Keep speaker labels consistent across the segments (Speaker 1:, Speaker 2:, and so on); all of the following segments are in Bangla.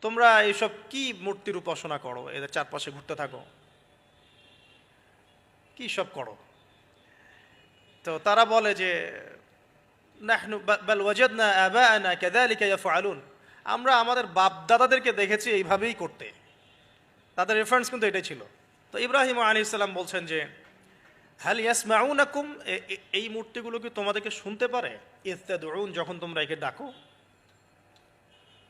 Speaker 1: তোমরা এইসব কি মূর্তির উপাসনা করো? এদের চারপাশে ঘুরতে থাকো। কি সব করো? তো তারা বলে যে আমরা আমাদের বাপ দাদাদেরকে দেখেছি এইভাবেই করতে। তাদের রেফারেন্স কিন্তু এটাই ছিল। তো ইব্রাহিম আলী ইসলাম বলছেন যে, হাল ইয়াসমাউনাকুম? এ- এ- এই মূর্তিগুলো কি তোমাদেরকে শুনতে পারে? ইস্তাদউন যখন তোমরা একে ডাকো।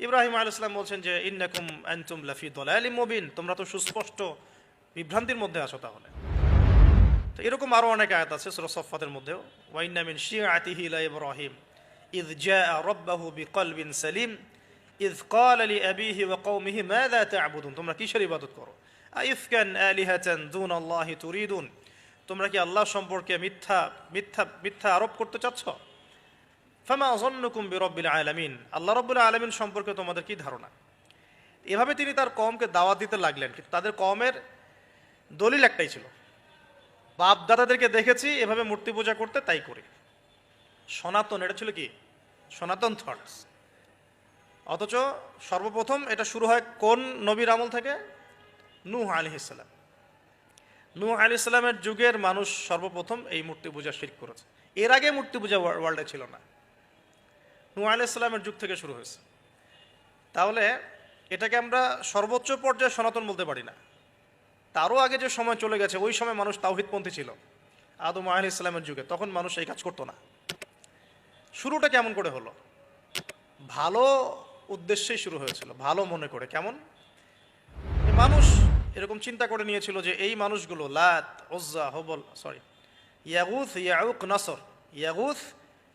Speaker 1: ইব্রাহিম আল ইসলাম বলছেন যে ইন্নাকুম আনতুম লাফি দলালি মুবিন তোমরা তো সুস্পষ্ট বিভ্রান্তির মধ্যে আছো তাহলে তো এরকম আরো অনেক আয়াত আছে সূরা সফফাতের মধ্যেও ওয়াইন্না মিন শিআতিহি লা ইব্রাহিম إذ جاء ربه بقلب سليم إذ قال لأبيه وقومه ماذا تعبدون তোমরা কিসের ইবাদত করো আইফকান আলিহাতান দুন আল্লাহ তুরিদুন তোমরা কি আল্লাহ সম্পর্কে মিথ্যা মিথ্যা মিথ্যা আরোপ করতে চাচ্ছ ফামা জন্নুকুম বিরব্বিল আলামিন। আল্লাহ রব্বুল আলামিন সম্পর্কে তোমাদের কি ধারণা? এভাবে তিনি তার কমকে দাওয়াত দিতে লাগলেন, কিন্তু তাদের কমের দলিল একটাই ছিল। বাপ দাদাদেরকে দেখেছি, এভাবে মূর্তি পূজা করতে তাই করি। সনাতন, এটা ছিল কি? সনাতন থটস অথচ সর্বপ্রথম এটা শুরু হয় কোন নবীর আমল থেকে? নূহ আলী ইসলাম নূহ আলী ইসলামের যুগের মানুষ সর্বপ্রথম এই মূর্তি পূজা শির করেছে। এর আগে মূর্তি পূজা ওয়ার্ল্ডে ছিল না। নূহ আলী ইসলামের যুগ থেকে শুরু হয়েছে। তাহলে এটাকে আমরা সর্বোচ্চ পর্যায়ে সনাতন বলতে পারি না। তারও আগে যে সময় চলে গেছে, ওই সময় মানুষ তাওহিদপন্থী ছিল, আদম আহ ইসলামের যুগে। তখন মানুষ এই কাজ করতো না। শুরুটা কেমন করে হলো? ভালো উদ্দেশ্যেই শুরু হয়েছিল, ভালো মনে করে। কেমন? মানুষ এরকম চিন্তা করে নিয়েছিল যে এই মানুষগুলো, লাত ওজ্জা হবল সরি ইয়াগুথ ইয়াউক, নাসর ইয়াগুথ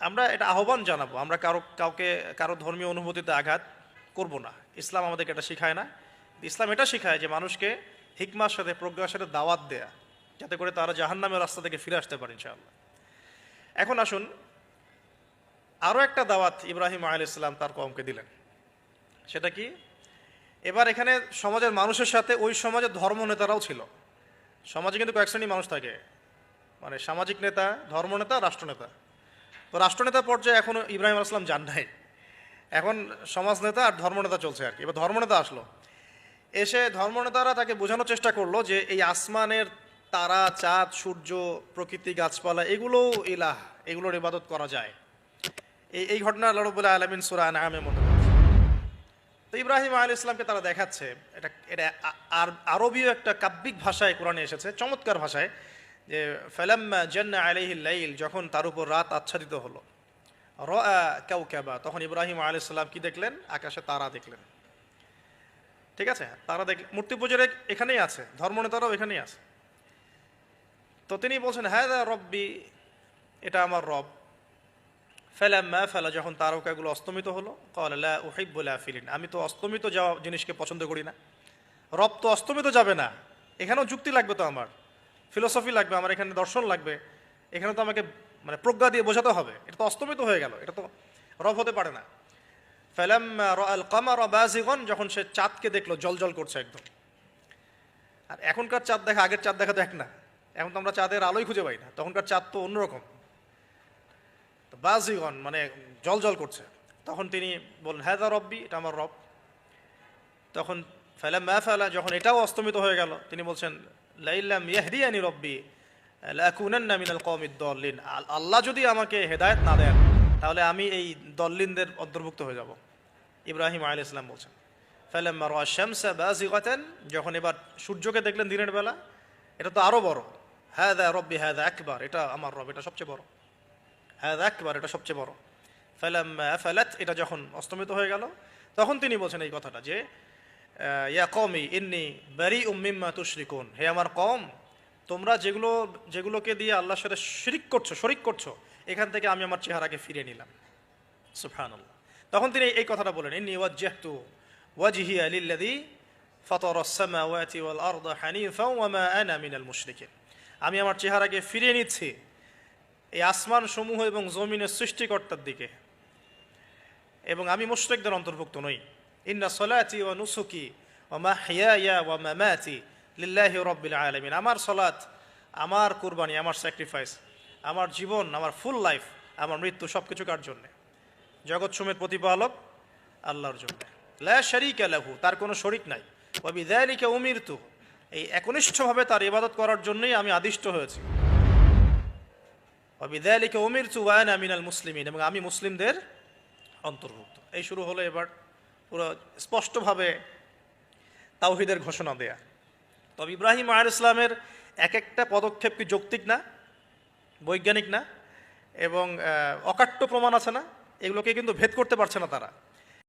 Speaker 1: আমরা এটা আহ্বান জানাব। আমরা কারও, কাউকে, কারও ধর্মীয় অনুভূতিতে আঘাত করব না। ইসলাম আমাদেরকে এটা শেখায় না। ইসলাম এটা শেখায় যে মানুষকে হিকমার সাথে, প্রজ্ঞার সাথে দাওয়াত দেয়া, যাতে করে তারা জাহান্নামের রাস্তা থেকে ফিরে আসতে পারে ইনশাআল্লাহ। এখন আসুন আরও একটা দাওয়াত ইব্রাহিম আল ইসলাম তার কমকে দিলেন। সেটা কি? এবার এখানে সমাজের মানুষের সাথে ওই সমাজের ধর্ম নেতারাও ছিল। সমাজে কিন্তু কয়েক শ্রেণি মানুষ থাকে। মানে সামাজিক নেতা, ধর্মনেতা, রাষ্ট্রনেতা। তো রাষ্ট্রনেতা পর্যায়ে এখনও ইব্রাহিম আসলাম যান নাই। এখন সমাজ নেতা আর ধর্মনেতা চলছে আর কি। এবার ধর্মনেতা আসলো। এসে ধর্মনেতারা তাকে বোঝানোর চেষ্টা করল যে এই আসমানের তারা, চাঁদ, সূর্য, প্রকৃতি, গাছপালা, এগুলোও ইলাহ, এগুলোর ইবাদত করা যায়। এই এই ঘটনা লড়বুল্লাহ আলমিন সুরা নামে মনে। তো ইব্রাহিম আল ইসলামকে তারা দেখাচ্ছে, এটা এটা আর আরবীয় একটা কাব্যিক ভাষায় কোরআনে এসেছে, চমৎকার ভাষায়। যে, ফেলাম্মা জান্না লাইল যখন তার উপর রাত আচ্ছাদিত হলো। র কেউ কেবা তখন ইব্রাহিম আল ইসলাম কি দেখলেন? আকাশে তারা দেখলেন। ঠিক আছে? তারা দেখ, মূর্তি পুজোর এখানেই আছে। ধর্মনেতারাও এখানেই আছে। তো তিনি বলছেন হ্যাঁ রব্বি এটা আমার রব। ফেলাম্মা ফেলা, যখন তারকাগুলো অস্তমিত হলো কলা উহিবুল আফিলিন আমি তো অস্তমিত যাওয়া জিনিসকে পছন্দ করি না। রব তো অস্তমিত যাবে না। এখানেও যুক্তি লাগবে তো আমার। ফিলোসফি লাগবে, আমার এখানে দর্শন লাগবে, এখানে তো আমাকে মানে প্রজ্ঞা দিয়ে বোঝাতে হবে। এটা তো অস্তমিত হয়ে গেল, এটা তো রব হতে পারে না। ফেলাম কামার বাজিগন যখন সে চাঁদকে দেখল জল জল করছে একদম। আর এখনকার চাঁদ দেখা, আগের চাঁদ দেখা এক না। এখন তো আমরা চাঁদের আলোই খুঁজে পাই না, তখনকার চাঁদ তো অন্যরকম। তো বাজিগন মানে জল জল করছে। তখন তিনি বললেন হ্যাঁ দা রব্বি, এটা আমার রব। তখন ফেলা ম্যা ফেলা, যখন এটাও অস্তমিত হয়ে গেল, তিনি বলছেন লাইল্লাম ইয়াহদিয়ানি রব্বি লাকুনান্না মিনাল কওমিদ দল্লিন। আল- আল্লাহ যদি আমাকে হেদায়েত না দেন, তাহলে আমি এই দল্লিনদের অন্তর্ভুক্ত হয়ে যাব। ইব্রাহিম আলী ইসলাম বলছেন ফেলাম শামসা বাজিগাতেন যখন এবার সূর্যকে দেখলেন দিনের বেলা, এটা তো আরও বড়। হ্যাঁ দা রব্বি হ্যাঁ দা একবার এটা আমার রব, এটা সবচেয়ে বড়। হ্যাঁ একবার এটা সবচেয়ে বড়। ফেলাম ফেলাত এটা যখন অস্তমিত হয়ে গেল, তখন তিনি বলছেন এই কথাটা যে ইয়া কমি ইন্নি বেরি উম্মিম্মা তুশরিকুন। হে আমার কম তোমরা যেগুলো, যেগুলোকে দিয়ে আল্লাহর সাথে শিরিক করছ, শরিক করছ, এখান থেকে আমি আমার চেহারাকে ফিরিয়ে নিলাম। সুবহানাল্লাহ। তখন তিনি এই কথাটা বলেন, ইন্নি ওয়াজ্জাহতু ওয়াজহি লিল্লাযী ফাতারা আস-সামাওয়াতি ওয়াল আরদা হানিফা ওয়া মা আনা মিনাল মুশরিকিন। আমি আমার চেহারাকে ফিরিয়ে নিচ্ছি এই আসমান সমূহ এবং জমিনের সৃষ্টিকর্তার দিকে। এবং আমি মুশরিকদের অন্তর্ভুক্ত নই। ইন্না সলাতি ওয়া নুসুকি ও ওয়া মাহইয়ায়া ওয়া মামাতি লিল্লাহি রাব্বিল আলামিন আমার সলাত, আমার কুরবানি, আমার স্যাক্রিফাইস আমার জীবন, আমার ফুল লাইফ আমার মৃত্যু সব কিছু কার জন্যে? জগৎ সুমের প্রতিপালক আল্লাহর জন্য। লা শারিকা লাহু, তার কোনো শরিক নাই। ওয়া বিযালিকা উমিরতু, এই একনিষ্ঠভাবে তার ইবাদত করার জন্যই আমি আদিষ্ট হয়েছি। অবিদালিকে উমির চুয়ান আমিনাল মুসলিমিন, এবং আমি মুসলিমদের অন্তর্ভুক্ত। এই শুরু হলো এবার পুরো স্পষ্টভাবে তাওহিদের ঘোষণা দেয়া। তবে ইব্রাহিম আয়ার ইসলামের এক একটা পদক্ষেপ কি যৌক্তিক না? বৈজ্ঞানিক না? এবং অকাট্য প্রমাণ আছে না? এগুলোকে কিন্তু ভেদ করতে পারছে না তারা।